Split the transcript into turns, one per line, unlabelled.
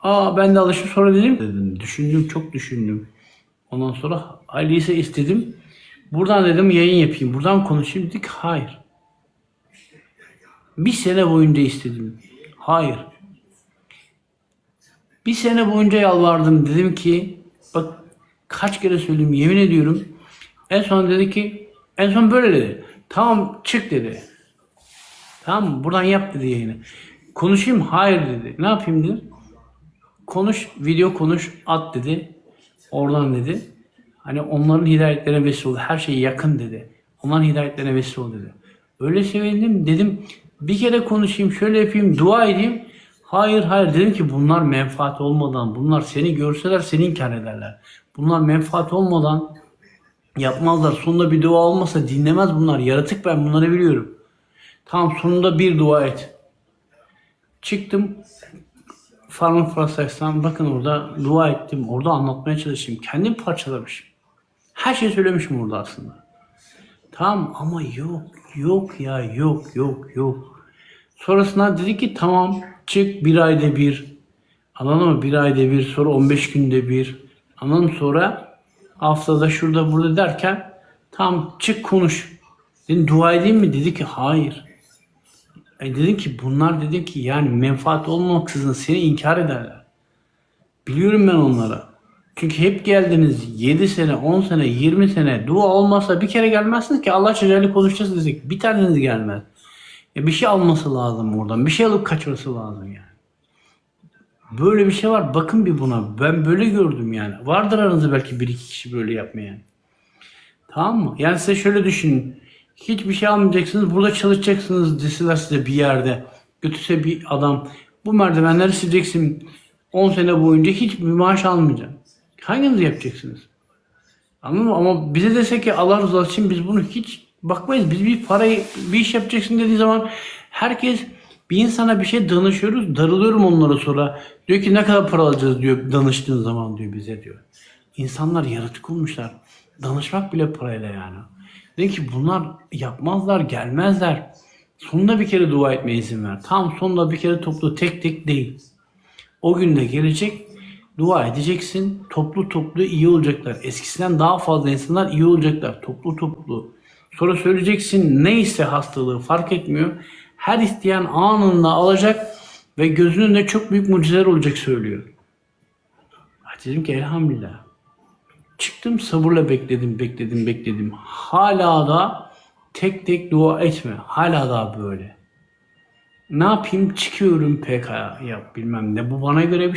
Aa ben de alışım sonra dedim. dedim. Düşündüm çok düşündüm. Ondan sonra Ali'se istedim. Buradan dedim yayın yapayım. Buradan konuşayım dedik. Hayır. Bir sene boyunca istedim. Hayır. Bir sene boyunca yalvardım. Dedim ki bak kaç kere söyledim yemin ediyorum. En son dedi ki en son böyle dedi. Tamam çık dedi. Tamam? Buradan yap dedi yayını. Konuşayım hayır dedi. Ne yapayım dedim. Konuş video konuş at dedi. Oradan dedi. Hani onların hidayetlerine vesile oldu. Her şey yakın dedi. Onların hidayetlerine vesile oldu dedi. Öyle sevindim. Dedim bir kere konuşayım, şöyle yapayım, dua edeyim. Hayır hayır dedim ki bunlar menfaat olmadan, bunlar seni görseler seni inkar ederler. Bunlar menfaat olmadan yapmazlar. Sonunda bir dua olmasa dinlemez bunlar. Yaratık ben bunları biliyorum. Tamam sonunda bir dua et. Çıktım Farm Frasaks'tan bakın orada dua ettim. Orada anlatmaya çalışayım. Kendim parçalamışım. Her şeyi söylemişim orada aslında. Tamam ama yok yok ya yok yok yok. Sonrasında dedi ki tamam çık bir ayda bir. Anladın mı? Bir ayda bir sonra 15 günde bir. Anladın mı? Sonra haftada şurada burada derken tamam çık konuş. Dedim dua edeyim mi? Dedi ki hayır. E dedim ki bunlar dedim ki yani menfaat olmaksızın seni inkar ederler. Biliyorum ben onlara. Çünkü hep geldiniz 7 sene, 10 sene, 20 sene dua olmazsa bir kere gelmezsiniz ki Allah Celle konuşacağız dedik. Bir taneniz gelmez. Ya bir şey alması lazım oradan. Bir şey alıp kaçması lazım yani. Böyle bir şey var. Bakın bir buna. Ben böyle gördüm yani. Vardır aranızda belki bir iki kişi böyle yapmayan. Tamam mı? Yani size şöyle düşünün. Hiçbir şey almayacaksınız. Burada çalışacaksınız deseler size bir yerde. Götürse bir adam. Bu merdivenleri sileceksin. 10 sene boyunca hiç bir maaş almayacaksın. Hanginiz yapacaksınız? Anladın mı? Ama bize dese ki Allah rızası için biz bunu hiç bakmayız. Biz bir parayı bir iş yapacaksın dediği zaman herkes bir insana bir şey danışıyoruz. Darılıyorum onlara sonra. Diyor ki ne kadar para alacağız diyor danıştığın zaman diyor bize diyor. İnsanlar yaratık olmuşlar. Danışmak bile parayla yani. Dedim ki bunlar yapmazlar, gelmezler. Sonunda bir kere dua etmeye izin ver. Tam sonunda bir kere toplu tek tek değil. O gün de gelecek dua edeceksin. Toplu toplu iyi olacaklar. Eskisinden daha fazla insanlar iyi olacaklar. Toplu toplu. Sonra söyleyeceksin neyse hastalığı fark etmiyor. Her isteyen anında alacak ve gözünün önünde çok büyük mucizeler olacak söylüyor. Dedim ki elhamdülillah. Çıktım sabırla bekledim, bekledim, bekledim. Hala da tek tek dua etme. Hala da böyle. Ne yapayım? Çıkıyorum PK'ya bilmem ne. Bu bana göre bir